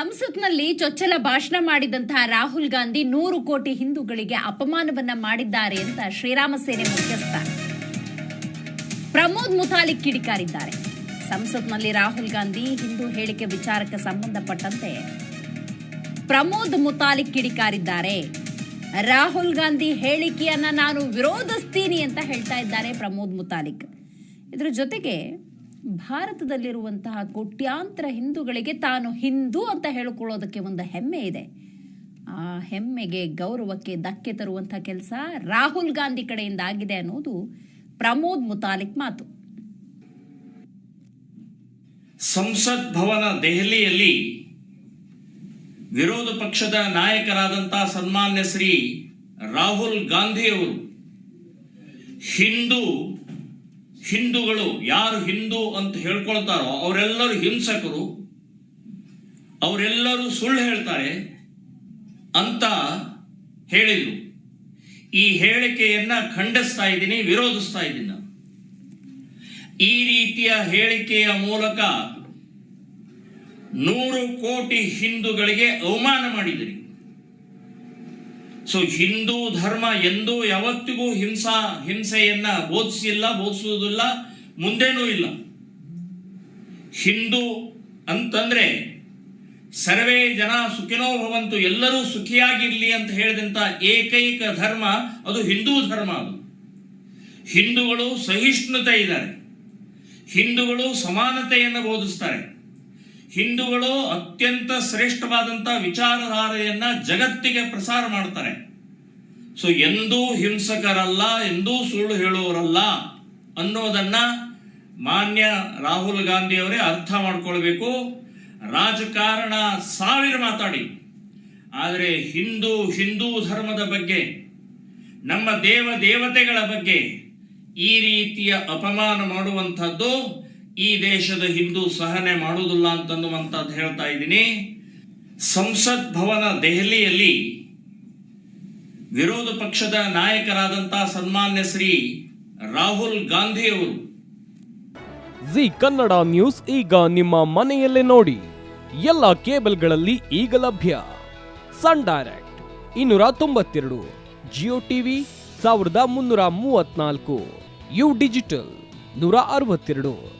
ಸಂಸತ್ನಲ್ಲಿ ಚೊಚ್ಚಲ ಭಾಷಣ ಮಾಡಿದಂತಹ ರಾಹುಲ್ ಗಾಂಧಿ ನೂರು ಕೋಟಿ ಹಿಂದೂಗಳಿಗೆ ಅಪಮಾನವನ್ನ ಮಾಡಿದ್ದಾರೆ ಅಂತ ಶ್ರೀರಾಮ ಸೇನೆ ಮುಖ್ಯಸ್ಥ ಪ್ರಮೋದ್ ಮುತಾಲಿಕ್ ಕಿಡಿಕಾರಿದ್ದಾರೆ. ಸಂಸತ್ನಲ್ಲಿ ರಾಹುಲ್ ಗಾಂಧಿ ಹಿಂದೂ ಹೇಳಿಕೆ ವಿಚಾರಕ್ಕೆ ಸಂಬಂಧಪಟ್ಟಂತೆ ಪ್ರಮೋದ್ ಮುತಾಲಿಕ್ ಕಿಡಿಕಾರಿದ್ದಾರೆ. ರಾಹುಲ್ ಗಾಂಧಿ ಹೇಳಿಕೆಯನ್ನ ನಾನು ವಿರೋಧಿಸ್ತೀನಿ ಅಂತ ಹೇಳ್ತಾ ಇದ್ದಾರೆ ಪ್ರಮೋದ್ ಮುತಾಲಿಕ್ ಇದರ ಜೊತೆಗೆ ಭಾರತದಲ್ಲಿರುವಂತಹ ಕೋಟ್ಯಾಂತರ ಹಿಂದೂಗಳಿಗೆ ತಾನು ಹಿಂದೂ ಅಂತ ಹೇಳಿಕೊಳ್ಳೋದಕ್ಕೆ ಒಂದು ಹೆಮ್ಮೆ ಇದೆ. ಆ ಹೆಮ್ಮೆಗೆ, ಗೌರವಕ್ಕೆ ಧಕ್ಕೆ ತರುವಂತಹ ಕೆಲಸ ರಾಹುಲ್ ಗಾಂಧಿ ಕಡೆಯಿಂದ ಆಗಿದೆ ಅನ್ನೋದು ಪ್ರಮೋದ್ ಮುತಾಲಿಕ್ ಮಾತು. ಸಂಸತ್ ಭವನ ದೆಹಲಿಯಲ್ಲಿ ವಿರೋಧ ಪಕ್ಷದ ನಾಯಕರಾದಂತಹ ಸನ್ಮಾನ್ಯ ಶ್ರೀ ರಾಹುಲ್ ಗಾಂಧಿಯವರು ಹಿಂದೂ ಹಿಂದೂಗಳು ಯಾರು ಹಿಂದೂ ಅಂತ ಹೇಳ್ಕೊಳ್ತಾರೋ ಅವರೆಲ್ಲರೂ ಹಿಂಸಕರು, ಅವರೆಲ್ಲರೂ ಸುಳ್ಳು ಹೇಳ್ತಾರೆ ಅಂತ ಹೇಳಿದ್ರು. ಈ ಹೇಳಿಕೆಯನ್ನ ಖಂಡಿಸ್ತಾ ಇದ್ದೀನಿ, ವಿರೋಧಿಸ್ತಾ ಇದ್ದೀನಿ ನಾನು. ಈ ರೀತಿಯ ಹೇಳಿಕೆಯ ಮೂಲಕ ನೂರು ಕೋಟಿ ಹಿಂದೂಗಳಿಗೆ ಅವಮಾನ ಮಾಡಿದಿರಿ. ಸೊ ಹಿಂದೂ ಧರ್ಮ ಎಂದೂ ಯಾವತ್ತಿಗೂ ಹಿಂಸಾ ಹಿಂಸೆಯನ್ನ ಬೋಧಿಸಿಲ್ಲ ಬೋಧಿಸುವುದಿಲ್ಲ ಮುಂದೇನೂ ಇಲ್ಲ ಹಿಂದೂ ಅಂತಂದ್ರೆ ಸರ್ವೇ ಜನ ಸುಖಿನೋ ಭವಂತು ಎಲ್ಲರೂ ಸುಖಿಯಾಗಿರ್ಲಿ ಅಂತ ಹೇಳಿದಂತ ಏಕೈಕ ಧರ್ಮ ಅದು ಹಿಂದೂ ಧರ್ಮ ಅದು ಹಿಂದೂಗಳು ಸಹಿಷ್ಣುತೆ ಇದ್ದಾರೆ ಹಿಂದೂಗಳು ಸಮಾನತೆಯನ್ನು ಬೋಧಿಸ್ತಾರೆ ಹಿಂದೂಗಳು ಅತ್ಯಂತ ಶ್ರೇಷ್ಠವಾದಂಥ ವಿಚಾರಧಾರೆಯನ್ನ ಜಗತ್ತಿಗೆ ಪ್ರಸಾರ ಮಾಡ್ತಾರೆ. ಸೊ ಎಂದೂ ಹಿಂಸಕರಲ್ಲ, ಎಂದೂ ಸುಳ್ಳು ಹೇಳುವವರಲ್ಲ ಅನ್ನೋದನ್ನ ಮಾನ್ಯ ರಾಹುಲ್ ಗಾಂಧಿ ಅವರೇ ಅರ್ಥ ಮಾಡ್ಕೊಳ್ಬೇಕು. ರಾಜಕಾರಣ ಸಾವಿರ ಮಾತಾಡಿ. ಆದರೆ ಹಿಂದೂ ಹಿಂದೂ ಧರ್ಮದ ಬಗ್ಗೆ, ನಮ್ಮ ದೇವ ದೇವತೆಗಳ ಬಗ್ಗೆ ಈ ರೀತಿಯ ಅಪಮಾನ ಮಾಡುವಂಥದ್ದು ಈ ದೇಶದ ಹಿಂದೂ ಸಹನೆ ಮಾಡುವುದಿಲ್ಲ ಅಂತನ್ನುವಂಥದ್ದು ಹೇಳ್ತಾ ಇದ್ದೀನಿ. ಸಂಸತ್ ಭವನ ದೆಹಲಿಯಲ್ಲಿ ವಿರೋಧ ಪಕ್ಷದ ನಾಯಕರಾದಂತಹ ಸನ್ಮಾನ್ಯ ಶ್ರೀ ರಾಹುಲ್ ಗಾಂಧಿಯವರು. ಜಿ ಕನ್ನಡ ನ್ಯೂಸ್ ಈಗ ನಿಮ್ಮ ಮನೆಯಲ್ಲೇ ನೋಡಿ. ಎಲ್ಲ ಕೇಬಲ್ಗಳಲ್ಲಿ ಈಗ ಲಭ್ಯ. ಸನ್ ಡೈರೆಕ್ಟ್ ಇನ್ನೂರ ತೊಂಬತ್ತೆರಡು, ಜಿಯೋ ಟಿವಿ ಸಾವಿರದ ಮುನ್ನೂರ ಮೂವತ್ನಾಲ್ಕು ಯು ಡಿಜಿಟಲ್ ನೂರ ಅರವತ್ತೆರಡು.